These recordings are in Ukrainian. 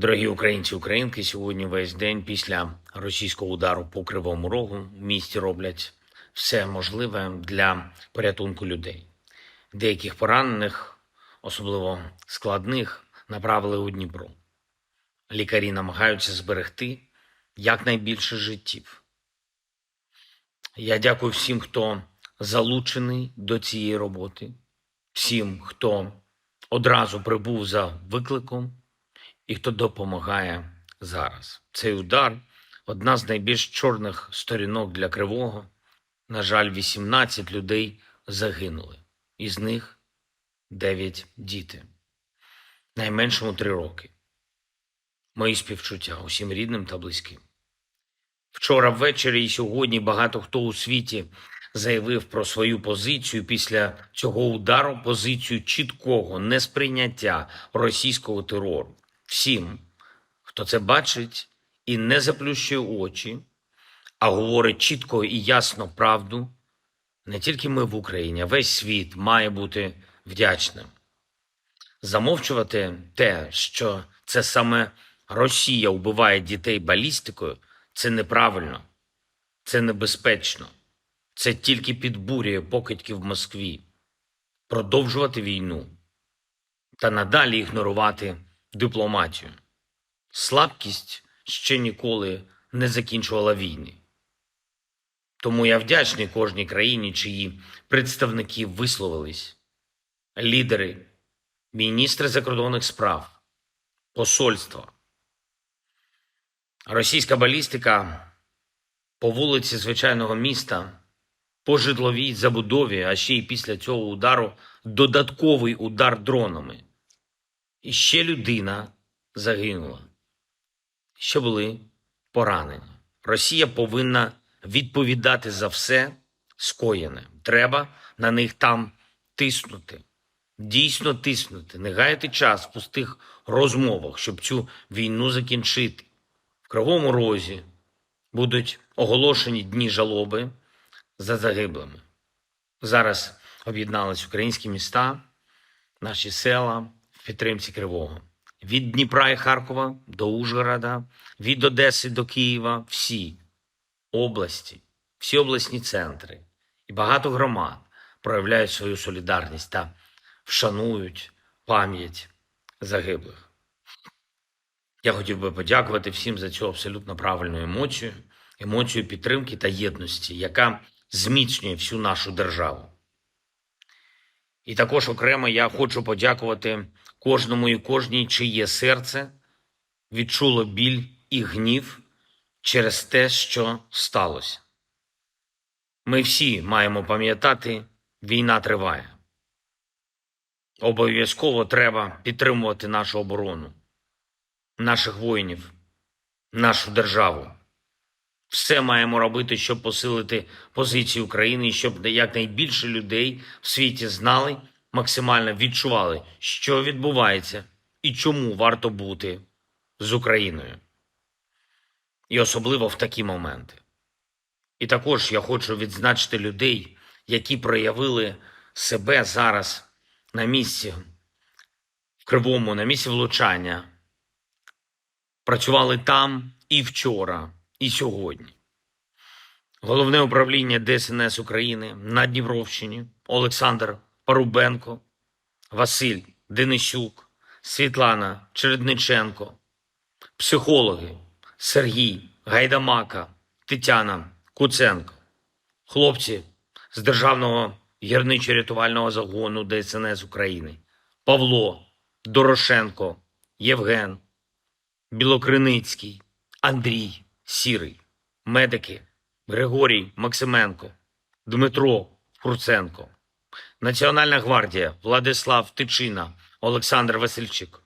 Дорогі українці, українки, сьогодні весь день після російського удару по Кривому Рогу в місті роблять все можливе для порятунку людей. Деяких поранених, особливо складних, направили у Дніпро. Лікарі намагаються зберегти якнайбільше життів. Я дякую всім, хто залучений до цієї роботи, всім, хто одразу прибув за викликом і хто допомагає зараз. Цей удар одна з найбільш чорних сторінок для кривого. На жаль, 18 людей загинули, із них 9 діти, найменшому 3 роки. Мої співчуття усім рідним та близьким. Вчора ввечері і сьогодні багато хто у світі заявив про свою позицію після цього удару, позицію чіткого несприйняття російського терору. Всім, хто це бачить і не заплющує очі, а говорить чітко і ясно правду, не тільки ми в Україні, а весь світ має бути вдячним. Замовчувати те, що це саме Росія вбиває дітей балістикою, це неправильно, це небезпечно, це тільки підбурює покидьки в Москві. Продовжувати війну та надалі ігнорувати дипломатію. Слабкість ще ніколи не закінчувала війни. Тому я вдячний кожній країні, чиї представники висловились, лідери, міністри закордонних справ, посольства. Російська балістика по вулиці звичайного міста, по житловій забудові, а ще й після цього удару додатковий удар дронами. І ще людина загинула. Ще були поранені. Росія повинна відповідати за все скоєне. Треба на них там тиснути. Дійсно тиснути, не гаяти час в пустих розмовах, щоб цю війну закінчити. В Кривому Розі будуть оголошені дні жалоби за загиблими. Зараз об'єднались українські міста, наші села підтримці Кривого. Від Дніпра і Харкова до Ужгорода, від Одеси до Києва, всі області, всі обласні центри і багато громад проявляють свою солідарність та вшанують пам'ять загиблих. Я хотів би подякувати всім за цю абсолютно правильну емоцію, емоцію підтримки та єдності, яка зміцнює всю нашу державу. І також окремо я хочу подякувати кожному і кожній, чиє серце відчуло біль і гнів через те, що сталося. Ми всі маємо пам'ятати, війна триває. Обов'язково треба підтримувати нашу оборону, наших воїнів, нашу державу. Все маємо робити, щоб посилити позиції України щоб якнайбільше людей в світі знали, максимально відчували, що відбувається і чому варто бути з Україною. І особливо в такі моменти. І також я хочу відзначити людей, які проявили себе зараз на місці в Кривому, на місці влучання. Працювали там і вчора, і сьогодні. Головне управління ДСНС України на Дніпровщині Олександр Парубенко, Василь Денисюк, Світлана Чередниченко, психологи Сергій Гайдамака, Тетяна Куценко, хлопці з Державного гірничо-рятувального загону ДСНС України, Павло Дорошенко, Євген, Білокриницький, Андрій Сірий, медики. Григорій Максименко, Дмитро Курценко, Національна гвардія. Владислав Тичина, Олександр Васильчик,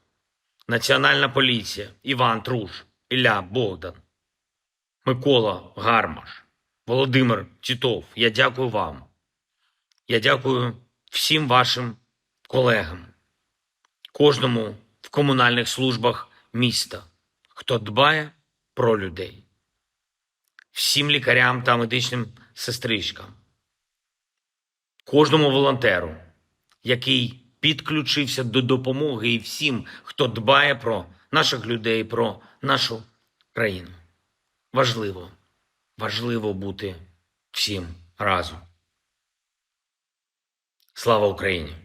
Національна поліція. Іван Труш, Ілля Богдан, Микола Гармаш, Володимир Тітов. Я дякую вам. Я дякую всім вашим колегам, кожному в комунальних службах міста, хто дбає про людей, всім лікарям та медичним сестричкам, кожному волонтеру, який підключився до допомоги, і всім, хто дбає про наших людей, про нашу країну. Важливо, важливо бути всім разом. Слава Україні!